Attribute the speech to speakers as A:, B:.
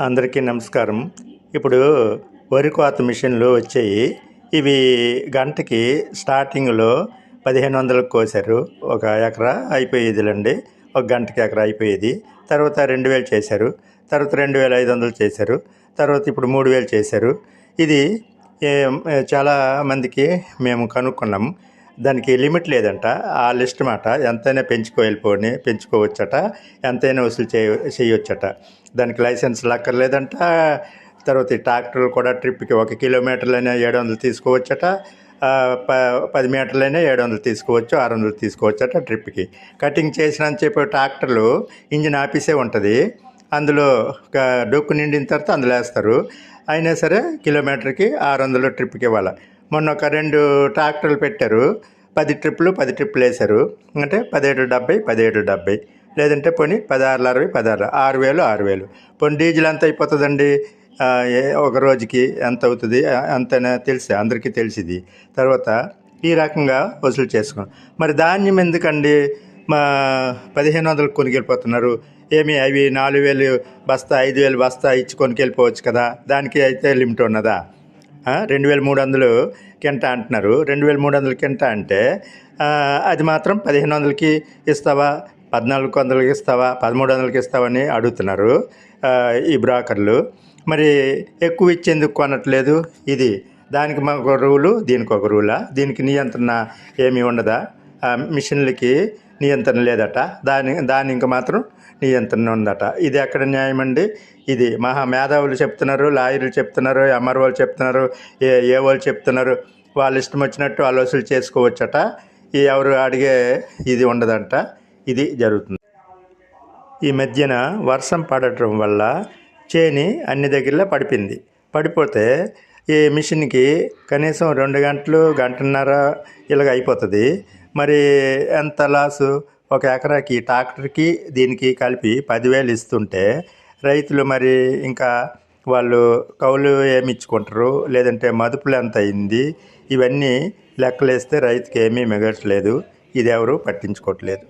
A: అందరికీ నమస్కారం. ఇప్పుడు వరి కోత మిషన్లు వచ్చాయి. ఇవి గంటకి స్టార్టింగ్లో పదిహేను వందలకు కోసారు. ఒక ఎకరా అయిపోయేదిలండి. ఒక గంటకి ఎకరా అయిపోయేది. తర్వాత రెండు వేలు చేశారు. తర్వాత రెండు వేల ఐదు వందలు చేశారు. తర్వాత ఇప్పుడు మూడు వేలు చేశారు. ఇది చాలా మందికి మేము కనుక్కున్నాం. దానికి లిమిట్ లేదంట. ఆ లిస్ట్ మాట ఎంతైనా పెంచుకో వెళ్ళిపోని పెంచుకోవచ్చట. ఎంతైనా వసూలు చేయ చేయొచ్చట. దానికి లైసెన్స్ లక్కర్లేదంట. తర్వాత ఈ ట్రాక్టర్లు కూడా ట్రిప్కి ఒక కిలోమీటర్లైనా ఏడు వందలు తీసుకోవచ్చట ప పది మీటర్లైనా ఏడు వందలు తీసుకోవచ్చు ఆరు వందలు తీసుకోవచ్చట ట్రిప్కి. కటింగ్ చేసినంత చెప్పే ట్రాక్టర్లు ఇంజిన్ ఆఫీసే ఉంటుంది. అందులో ఒక డొక్కు నిండిన తర్వాత అందులో వేస్తారు. అయినా సరే కిలోమీటర్కి ఆరు వందలు ట్రిప్కి ఇవ్వాలి. మొన్న ఒక రెండు ట్రాక్టర్లు పెట్టారు. పది ట్రిప్పులు పది ట్రిప్పులు వేశారు. అంటే పదిహేడు డెబ్బై పదిహేడు డెబ్బై. లేదంటే పోనీ పదహారులు అరవై పదహారు ఆరు వేలు ఆరు వేలు. పోనీ డీజిల్ ఎంత అయిపోతుందండి? ఒక రోజుకి ఎంత అవుతుంది? అంతనే తెలిసి అందరికీ తెలిసింది. తర్వాత ఈ రకంగా వసూలు చేసుకున్నాం. మరి ధాన్యం ఎందుకండి? మా పదిహేను వందలకు కొనుకెళ్ళిపోతున్నారు. ఏమి అవి నాలుగు వేలు బస్తా ఐదు వేలు బస్తా ఇచ్చి కొనుకెళ్ళిపోవచ్చు కదా? దానికి అయితే లిమిట్ ఉన్నదా? రెండు వేల మూడు వందలు కింట అంటున్నారు. రెండు వేల మూడు వందలు కింట అంటే అది మాత్రం పదిహేను వందలకి ఇస్తావా? పద్నాలుగు వందలకి ఇస్తావా? పదమూడు వందలకి ఇస్తావని అడుగుతున్నారు ఈ బ్రోకర్లు. మరి ఎక్కువ ఇచ్చేందుకు కొనట్లేదు ఇది. దానికి మాకు ఒక రూలు దీనికి ఒక రూలా. దీనికి నియంత్రణ ఏమీ ఉండదా? మిషన్లకి నియంత్రణ లేదట. దాని దాని ఇంక మాత్రం నియంత్రణ ఉందట. ఇది ఎక్కడ న్యాయం అండి ఇది మహా మేధావులు చెప్తున్నారు లాయర్లు చెప్తున్నారు ఎంఆర్ఓలు చెప్తున్నారు ఏ ఏ వాళ్ళు చెప్తున్నారు. వాళ్ళ ఇష్టం వచ్చినట్టు ఆలోచనలు చేసుకోవచ్చట. ఈ ఎవరు అడిగే ఇది ఉండదంట. ఇది జరుగుతుంది. ఈ మధ్యన వర్షం పడటం వల్ల చేని అన్ని దగ్గరలో పడిపోయింది. పడిపోతే ఈ మిషన్కి కనీసం రెండు గంటలు గంటన్నర ఇలాగ అయిపోతుంది. మరి ఎంత లాసు? ఒక ఎకరాకి ట్రాక్టర్కి దీనికి కలిపి పదివేలు ఇస్తుంటే రైతులు మరి ఇంకా వాళ్ళు కౌలు ఏమి ఇచ్చుకుంటారు లేదంటే మదుపులు ఎంత అయింది? ఇవన్నీ లెక్కలేస్తే రైతుకి ఏమీ మిగట్లేదు. ఇది ఎవరు పట్టించుకోవట్లేదు.